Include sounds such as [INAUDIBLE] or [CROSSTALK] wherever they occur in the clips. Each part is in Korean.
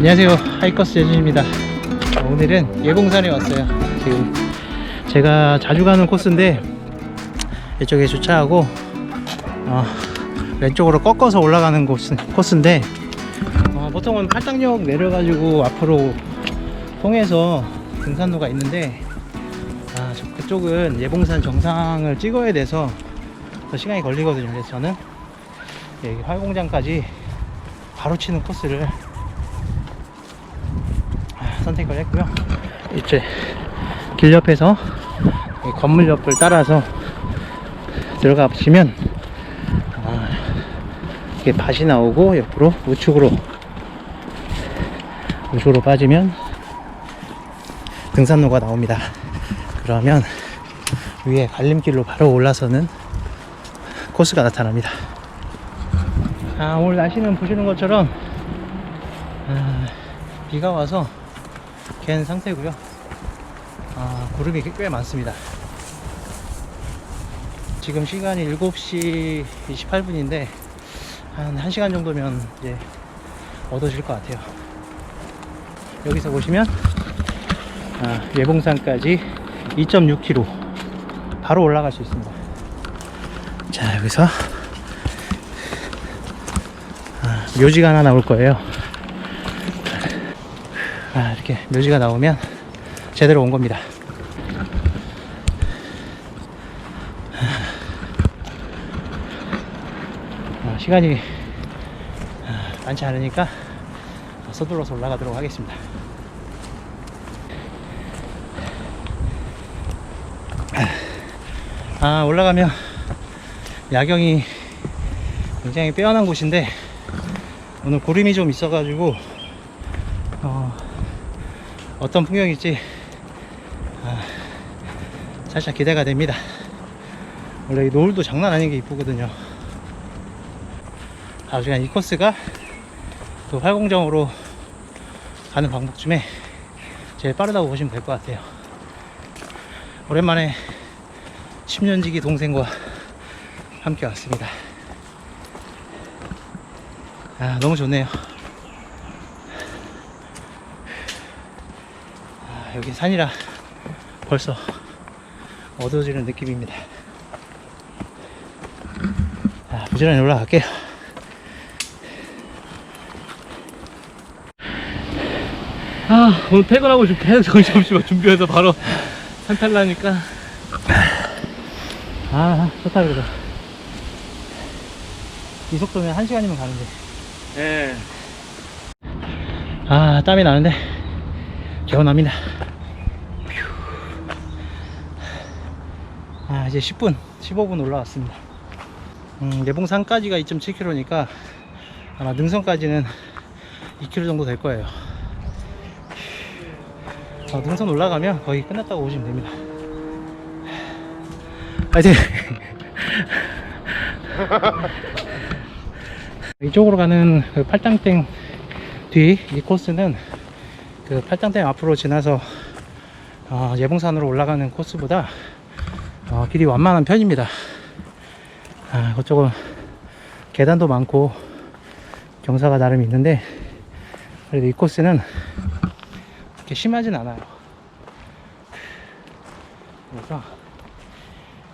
안녕하세요. 하이커스 재준입니다. 오늘은 예봉산에 왔어요. 지금 제가 자주 가는 코스인데 이쪽에 주차하고 어, 왼쪽으로 꺾어서 올라가는 코스, 코스인데 어, 보통은 팔당역 내려가지고 앞으로 통해서 등산로가 있는데 아, 저 그쪽은 예봉산 정상을 찍어야 돼서 더 시간이 걸리거든요. 그래서 저는 여기 활공장까지 바로 치는 코스를 아, 선택을 했고요. 이제 길 옆에서 이 건물 옆을 따라서 들어가 보시면 아, 이게 밭이 나오고 옆으로 우측으로 우측으로 빠지면 등산로가 나옵니다. 그러면 위에 갈림길로 바로 올라서는 코스가 나타납니다. 아, 오늘 날씨는 보시는 것처럼 아, 비가 와서 갠 상태고요. 아, 구름이 꽤 많습니다. 지금 시간이 7시 28분인데 한 1시간 정도면 이제 얻어질 것 같아요. 여기서 보시면 아, 예봉산까지 2.6km 바로 올라갈 수 있습니다. 자, 여기서 아, 묘지가 하나 나올 거예요. 아, 이렇게 묘지가 나오면 제대로 온 겁니다. 아, 시간이 아, 많지 않으니까 서둘러서 올라가도록 하겠습니다. 아, 올라가면 야경이 굉장히 빼어난 곳인데 오늘 구름이 좀 있어가지고 어, 어떤 풍경일지 아, 살짝 기대가 됩니다. 원래 이 노을도 장난 아닌 게 이쁘거든요. 나중에 이 코스가 또 활공정으로 가는 방법 중에 제일 빠르다고 보시면 될 것 같아요. 오랜만에 10년지기 동생과 함께 왔습니다. 아, 너무 좋네요. 여기 산이라 벌써 어두워지는 느낌입니다. 아, 부지런히 올라갈게요. 아 오늘 퇴근하고 지금 계속 정신없이 준비해서 바로 산 탈라니까 아, 좋다, 그래도. 이 속도면 한 시간이면 가는데. 예 아, 땀이 나는데. 개운합니다. 휴. 아, 이제 10분, 15분 올라왔습니다. 음, 예봉산까지가 2.7km니까 아마 능선까지는 2km 정도 될 거예요. 어, 능선 올라가면 거의 끝났다고 보시면 됩니다. 파이팅! [LAUGHS] 이쪽으로 가는 그 팔당땡 뒤 이 코스는 그 팔당댐 앞으로 지나서 어, 예봉산으로 올라가는 코스보다 어, 길이 완만한 편입니다. 아, 그쪽은 계단도 많고 경사가 나름 있는데 그래도 이 코스는 그렇게 심하진 않아요. 그래서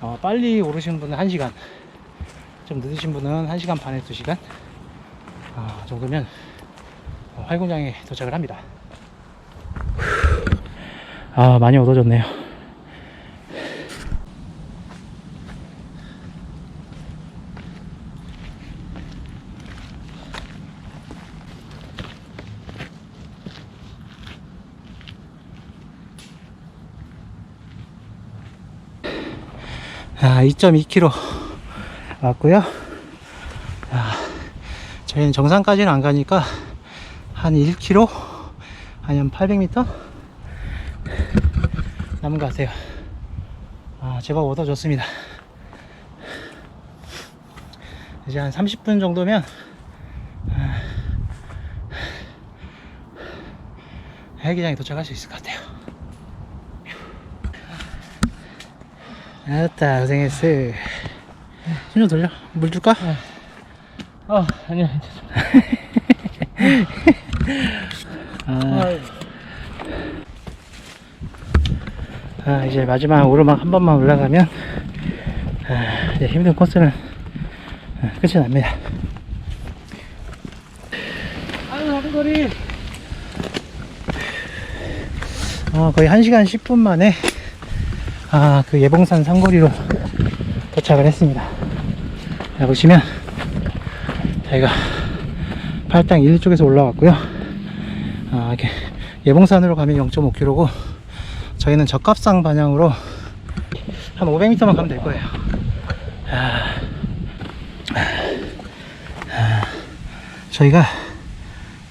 어, 빨리 오르시는 분은 1시간 좀 늦으신 분은 1시간 반에 2시간 어, 정도면 어, 활공장에 도착을 합니다. 아, 많이 어두워졌네요. 아, 2.2km 왔고요. 아, 저희는 정상까지는 안 가니까 한 1km 아니면 800m 남은 것 같아요. 아, 제법 얻어졌습니다. 이제 한 30분 정도면 아, 헬기장에 도착할 수 있을 것 같아요. 아따 고생했어. 힘좀 돌려. 물 줄까? [LAUGHS] 아 아니야 아, 아, 이제 마지막 오르막 한 번만 올라가면 아, 이제 힘든 코스는 아, 끝이 납니다. 아유 한거리 어, 거의 1시간 10분 만에 아, 그 예봉산 상거리로 도착을 했습니다. 자, 보시면 저희가 팔당 1 쪽에서 올라왔고요. 아, 이렇게 예봉산으로 가면 0.5km고 저희는 적갑상 방향으로 한 500m만 가면 될 거예요. 저희가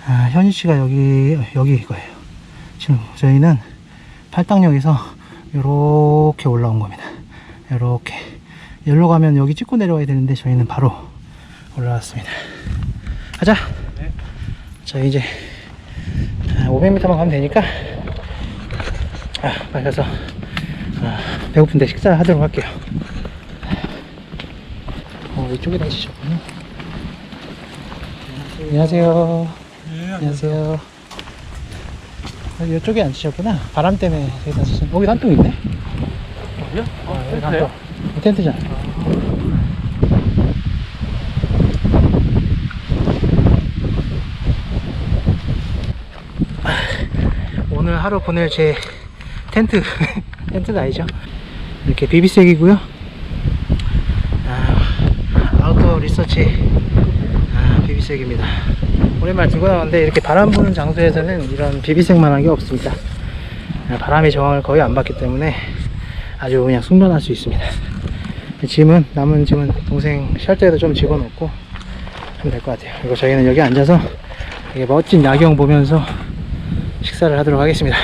아, 현희 씨가 여기 여기 거예요. 지금 저희는 팔당역에서 이렇게 올라온 겁니다. 이렇게 여기로 가면 여기 찍고 내려와야 되는데 저희는 바로 올라왔습니다. 가자. 네. 저희 이제 500m만 가면 되니까 아, 빨리 가서 아, 배고픈데 식사하도록 할게요. 어, 이쪽에 다니셨군요. 안녕하세요. 안녕하세요. 여기 이쪽에 앉으셨구나. 바람 때문에 여기 앉으셨 여기 한통 있네. 어디야? 아, 어 여기 텐트요? 한통. 텐트잖아. 오늘 하루 보낼 제 텐트. [LAUGHS] 텐트가 아니죠. 이렇게 비비색이고요. 아, 아웃도어 리서치. 아, 비비색입니다. 오랜만에 들고 나왔는데 이렇게 바람 부는 장소에서는 이런 비비색만한 게 없습니다. 아, 바람의 저항을 거의 안 받기 때문에 아주 그냥 숙면할 수 있습니다. 짐은 남은 짐은 동생 쉘터에도 좀 집어넣고 하면 될 것 같아요. 그리고 저희는 여기 앉아서 이게 멋진 야경 보면서 식사를 하도록 하겠습니다.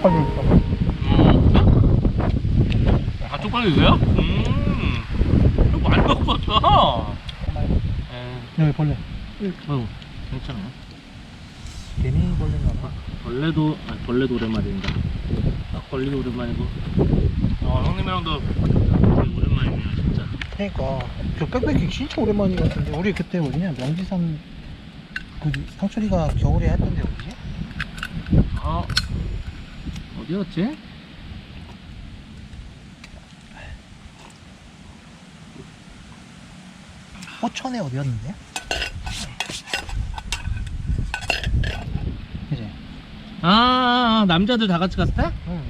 족발 좀 줄까? 아 쪽팔리 있어요? 음 이거 많이 먹었다 여기 벌레. 어 괜찮아요 개미 벌레인가 봐. 벌레도 아니 벌레도 오랜만인가 막걸리도 오랜만이고 아 형님이랑도 오랜만이네요 진짜 그러니까 저 백패킹 진짜 오랜만인 것 같은데 우리 그때 어디냐 명지산 그 상철이가 겨울에 했던 데 어디지? 아 어디였지? 호천에 어디였는데? 그지? 아 남자들 다 같이 갔을 때? 응.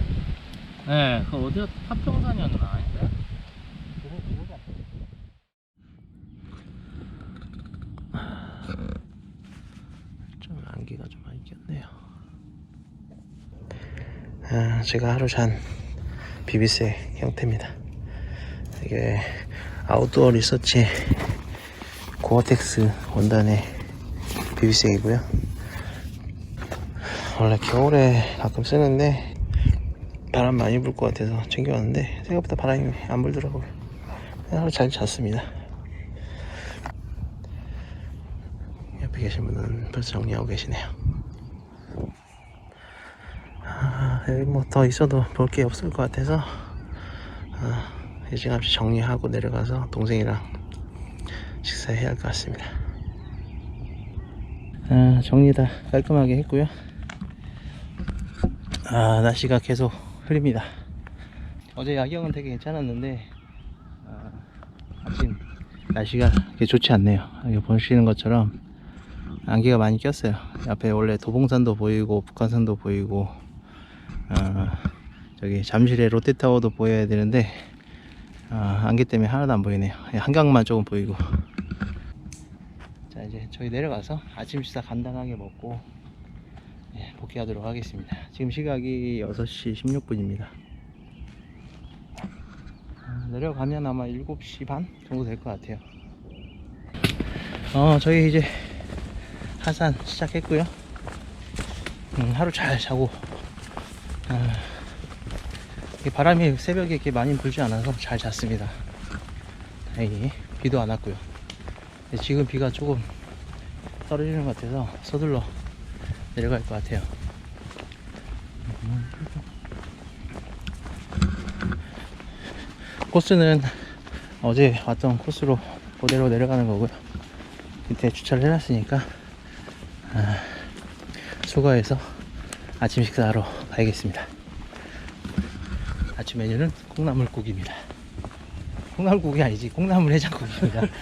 네, 그 어디야? 파평산이었나? 아닌데? 좀 안개가 좀 많이 꼈네요. 아, 제가 하루 잔 비비색 형태입니다. 이게 아웃도어 리서치 고어텍스 원단의 비비색이고요. 원래 겨울에 가끔 쓰는데 바람 많이 불 것 같아서 챙겨왔는데 생각보다 바람이 안 불더라고요. 하루 잘 잤습니다. 옆에 계신 분은 벌써 정리하고 계시네요. 아, 여기 뭐 더 있어도 볼 게 없을 것 같아서 아, 일찌감치 정리하고 내려가서 동생이랑 식사해야 할 것 같습니다. 아, 정리 다 깔끔하게 했고요. 아, 날씨가 계속 흐립니다. 어제 야경은 되게 괜찮았는데 아, 아침 날씨가 좋지 않네요. 여기 보시는 것처럼 안개가 많이 꼈어요. 앞에 원래 도봉산도 보이고 북한산도 보이고 어, 저기 잠실의 롯데타워도 보여야 되는데 아, 안개 때문에 하나도 안 보이네요. 한강만 조금 보이고. 자 이제 저희 내려가서 아침 식사 간단하게 먹고 예, 복귀하도록 하겠습니다. 지금 시각이 6시 16분입니다. 아, 내려가면 아마 7시 반 정도 될 것 같아요. 어, 저희 이제 하산 시작했고요. 음, 하루 잘 자고 아, 이 바람이 새벽에 이렇게 많이 불지 않아서 잘 잤습니다. 다행히 비도 안 왔고요. 지금 비가 조금 떨어지는 것 같아서 서둘러 내려갈 것 같아요. 코스는 어제 왔던 코스로 그대로 내려가는 거고요. 밑에 주차를 해놨으니까 아, 수거해서 아침 식사하러 가야겠습니다. 아침 메뉴는 콩나물국입니다. 콩나물국이 아니지 콩나물 해장국입니다. [LAUGHS]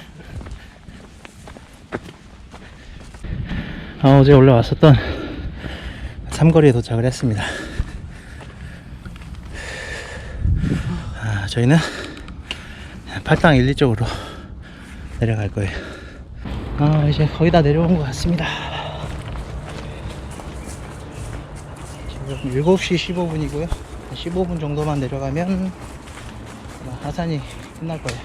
아, 어제 올라왔었던 삼거리에 도착을 했습니다. 아, 저희는 팔당 1, 2쪽으로 내려갈 거예요. 아, 이제 거의 다 내려온 것 같습니다. 지금 7시 15분이고요. 15분 정도만 내려가면 하산이 끝날 거예요.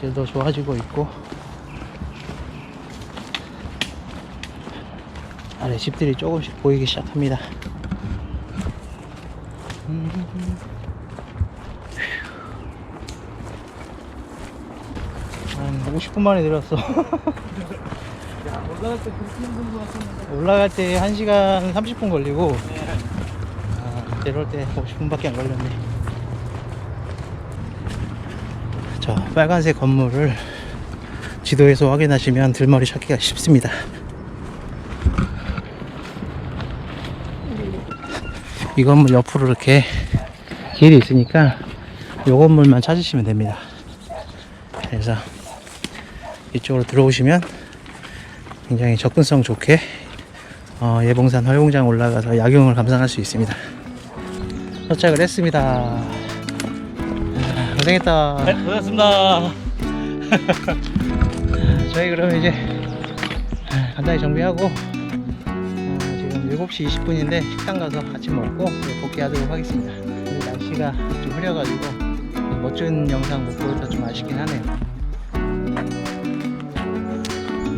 길도 좋아지고 있고 아래 집들이 조금씩 보이기 시작합니다. 음. 한 50분 만에 내렸어. [LAUGHS] 올라갈 때 그렇게 힘든 것 같은데. 올라갈 때 1시간 30분 걸리고 아, 내려올 때 50분밖에 안 걸렸네. 저 빨간색 건물을 지도에서 확인하시면 들머리 찾기가 쉽습니다. 이 건물 옆으로 이렇게 길이 있으니까 요 건물만 찾으시면 됩니다. 그래서 이쪽으로 들어오시면 굉장히 접근성 좋게 어, 예봉산 활용장 올라가서 야경을 감상할 수 있습니다. 도착을 했습니다. 아, 고생했다. 네, 고생했습니다. 저희 그러면 이제 간단히 정비하고 어, 지금 7시 20분인데 식당 가서 아침 먹고 복귀하도록 하겠습니다. 날씨가 좀 흐려가지고 멋진 영상 못 보여서 좀 아쉽긴 하네요.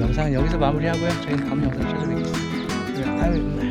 영상은 여기서 마무리하고요. 저희는 다음 영상 찾아뵙겠습니다. 만나요.